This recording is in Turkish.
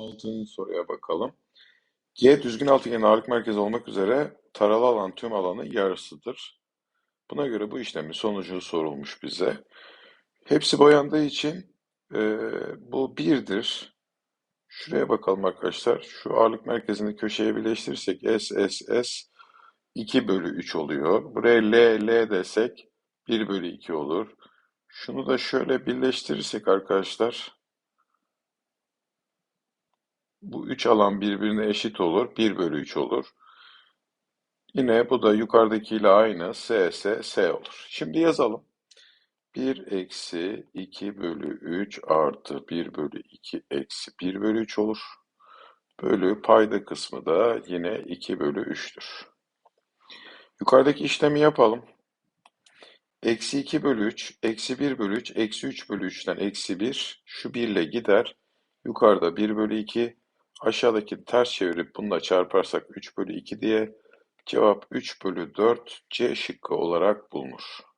Altıncı soruya bakalım. G düzgün altıgenin ağırlık merkezi olmak üzere taralı alan tüm alanı yarısıdır. Buna göre bu işlemin sonucu sorulmuş bize. Hepsi boyandığı için e, bu birdir. Şuraya bakalım arkadaşlar. Şu ağırlık merkezini köşeye birleştirirsek S, S, S 2 bölü 3 oluyor. Buraya L, L desek 1 bölü 2 olur. Şunu da şöyle birleştirirsek arkadaşlar bu üç alan birbirine eşit olur. 1 bölü 3 olur. Yine bu da yukarıdakiyle aynı. S, S, S olur. Şimdi yazalım. 1 eksi 2 bölü 3 artı 1 bölü 2 eksi 1 bölü 3 olur. Bölü payda kısmı da yine 2 bölü 3'tür. Yukarıdaki işlemi yapalım. Eksi 2 bölü 3, eksi 1 bölü 3, eksi 3 bölü 3'ten eksi 1. Şu 1 ile gider. Yukarıda 1 bölü 2. Aşağıdaki ters çevirip bununla çarparsak 3 bölü 2 diye cevap 3 bölü 4 C şıkkı olarak bulunur.